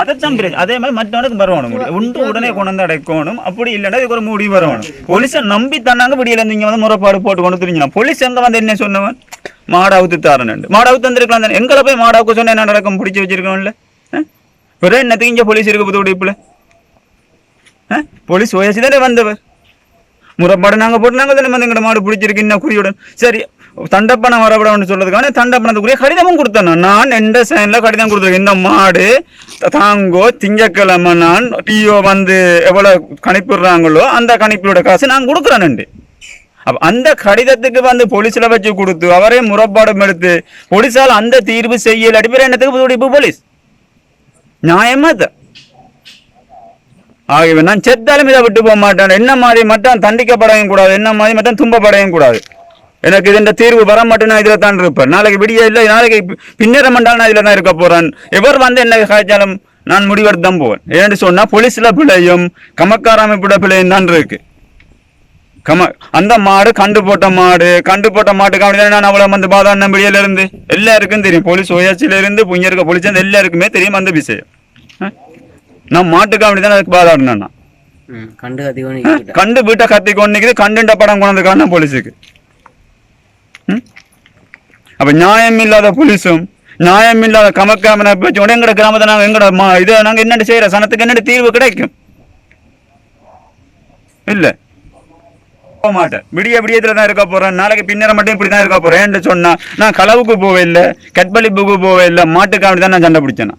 அதைத்தான் பிரச்சனை அதே மாதிரி மற்றவனுக்கு வரணும். உண்டு உடனே கொண்டு வந்து அடைக்கணும். அப்படி இல்லைன்னா இதுக்கு ஒரு முடிவு வரணும். போலீஸை நம்பி தன்னாங்க விடியல இருந்து வந்து முறைப்பாடு போட்டு கொண்டு தெரிஞ்சினா போலீஸ் எங்க வந்து என்ன சொன்னவன்? மாடு அவுத்து தாரணுண்டு மாடு அவுத்து வந்திருக்கலாம் தானே. எங்களை போய் மாடாவுக்கு சொன்ன என்ன நடக்கும்? பிடிச்சி வச்சிருக்கோம்ல ஒரே என்னத்துக்கு இங்க போலீஸ் இருக்க புது உடைப்புல? போலீஸ் ஓயாச்சு தானே வந்தவர். முறைப்பாடு நாங்க போட்டு நாங்க தானே வந்து எங்கட மாடு பிடிச்சிருக்கு இன்னும் குறியுடன். சரி தண்டப்பணம் வரப்படணும்னு சொல்றதுக்கான தண்டப்பணத்துக்குரிய கடிதமும் கொடுத்தேன் நான். எந்த சைன்ல கடிதம் கொடுத்துருக்கேன்? இந்த மாடு தாங்கோ திங்கக்கிழமை நான் டிஓ வந்து எவ்வளோ கணிப்பிடுறாங்களோ அந்த கணிப்போட காசு நான் கொடுக்குறேன்ண்டு அப்போ அந்த கடிதத்துக்கு வந்து போலீஸில் வச்சு கொடுத்து அவரே முறைப்பாடும் எடுத்து போலீஸால் அந்த தீர்வு செய்யல அடிப்படை என்னத்துக்கு புதுடிப்பு போலீஸ். நியாயமா இது ஆகவே நான் செத்தாலும் இதை விட்டு போக மாட்டேன். என்ன மாதிரி மட்டும் தண்டிக்கப்படவும் கூடாது. என்ன மாதிரி மட்டும் துன்பப்படவும் கூடாது. எனக்கு இந்த தீர்வு வர மாட்டேன் நான் இதில் தான் இருப்பேன். நாளைக்கு விடிய இல்லை நாளைக்கு பி- பின்னர மண்டால் நான் இதில் தான் இருக்க போறேன். எவர் வந்து என்ன காய்ச்சாலும் நான் முடிவெடுத்து தான் போவேன். ஏன்னு சொன்னா போலீஸ்ல பிழையும் கமக்கார அமைப்போட பிழையும் தான் இருக்கு. கம அந்த மாடு கண்டு போட்ட மாடு கண்டு போட்ட மாட்டுக்கு அப்படி நான் அவ்வளோ வந்து பாதாண்ண வெளியில இருந்து. எல்லாருக்கும் தெரியும். போலீஸ் ஓயாச்சில இருந்து புஞ்சருக்க போலீஸ் அந்த எல்லாருக்குமே தெரியும் அந்த விஷயம்? நான் மாட்டுக்கு அப்படி தான் அதுக்கு ம் கண்டு கண்டு வீட்டை கத்தி கொண்டிக்குது கண்டுண்ட படம் கொண்டு காரணம் போலீஸுக்கு? அப்போ நியாயம் இல்லாத போலீஸும் நியாயம் இல்லாத கமக்காமனை வச்சு உடனே எங்கட கிராமத்தை நாங்கள் எங்கட மா இதை நாங்கள் என்னென்ன செய்கிற சனத்துக்கு என்னென்ன தீர்வு கிடைக்கும் இல்லை போக மாட்டேன் விடிய விடியத்தில் தான் இருக்க போகிறேன் நாளைக்கு பின்னர மட்டும் இப்படி தான் இருக்க போறேன் சொன்னால் நான் களவுக்கு போவே இல்லை கட்பளிப்புக்கு போவே இல்லை மாட்டுக்காண்டி தான் நான் சண்டை பிடிச்சேன்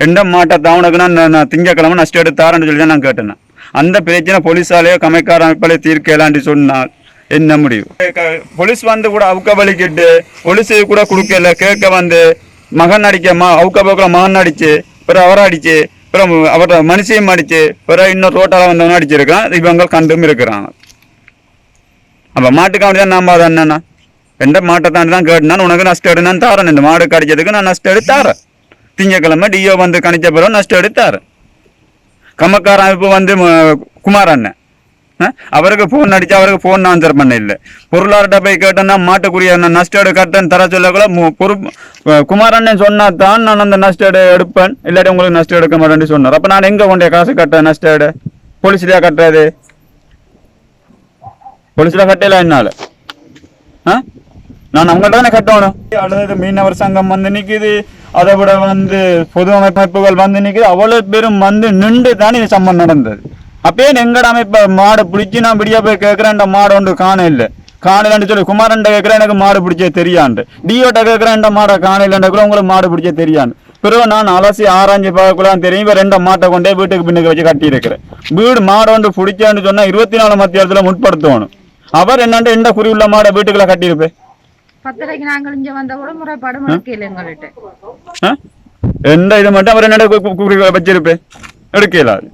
எந்த மாட்டை தாவனுக்கு நான் நான் திங்கக்கிழமை நஷ்டம் எடுத்தாரன்னு சொல்லி தான் நான் கேட்டேன் அந்த பிரச்சனை போலீஸாலேயோ கமைக்கார அமைப்பாலேயோ தீர்க்கலான்னு சொன்னால் என்ன முடிவு? போலீஸ் வந்து கூட அவுக்க வலிக்கிட்டு போலீஸ் கூட கொடுக்கல. கேட்க வந்து மகன் அடிக்க மா அவுக்க போக்கில் மகன் அடிச்சு பிறகு அவரை அடிச்சு பிறகு அவரோட மனுஷையும் அடிச்சு பிறகு இன்னும் ரோட்டால வந்தவனும் அடிச்சிருக்கான். இவங்க கண்டும் இருக்கிறாங்க அப்போ மாட்டுக்காண்டி தான் நான் அதை என்னன்னா எந்த மாட்டை தாண்டி தான் கேட்டுனா உனக்கு நஷ்டம் எடு நான் தாரேன். இந்த மாடு கடிச்சதுக்கு நான் நஷ்டம் எடுத்து தாரேன். திங்கக்கிழமை டிஓ வந்து கணிச்ச பிறகு நஷ்டம் எடுத்து தாரேன். கமக்கார அமைப்பு வந்து குமார் அண்ணன். அவருக்கு ஃபோன் அடிச்சு அவருக்கு ஃபோன் ஆன்சர் பண்ண இல்லை. பொருளாதார போய் கேட்டேன்னா மாட்டுக்குரிய நான் எடு கட்டேன்னு தர சொல்லக்குள்ள கூட பொறுப்பு அஹ் சொன்னா தான் நான் அந்த நஷ்டம் எடு எடுப்பேன். இல்லாட்டி உங்களுக்கு நஷ்டம் எடுக்க மாட்டேன்னு சொன்னார். அப்ப நான் எங்க கொண்டே காசு கட்டேன் நஷ்டம் எடு போலீஸ்லயா கட்டுறது? போலீஸ்ல கட்டல என்னால? ஆ? நான் அவங்கள்ட்ட தானே கட்டணும். அடுத்தது மீனவர் சங்கம் வந்து நிக்குது. அதை விட வந்து பொது அமைப்புகள் வந்து நிக்குது. அவ்வளவு பேரும் வந்து நின்று தான் இது சம்பவம் நடந்தது. அப்பயே எங்கட அமைப்ப? மாடு பிடிச்சி நான் விடியா போய் கேட்கிறேன் மாடு ஒன்று காண இல்லை காணலன்னு சொல்லி குமாரன்ட்ட கேட்கிறேன் எனக்கு மாடு பிடிச்சே தெரியாண்டு. டிஓட்ட கேட்கிறேன் மாடை காணலன்ற கூட உங்களுக்கு மாடு பிடிச்சே தெரியாண்டு. பிறகு நான் அலசி ஆராய்ஞ்சு பார்க்கலாம் தெரியும் இப்ப ரெண்டு மாட்டை கொண்டே வீட்டுக்கு பின்னுக்கு வச்சு கட்டி இருக்கிறேன் வீடு மாடு ஒன்று பிடிச்சேன்னு சொன்னா இருபத்தி நாலு மத்தியத்தில் முற்படுத்தணும். அவர் என்னண்டு எந்த குறி உள்ள மாடை வீட்டுக்குள்ள கட்டியிருப்பேன் பத்தரைக்கு நாங்கள் இங்க வந்த கூட முறைப்பாடு முடக்கல எங்கள்கிட்ட. ஆ? எந்த இது மட்டும் அவர் என்னடா குறி வச்சிருப்பேன் எடுக்கல அது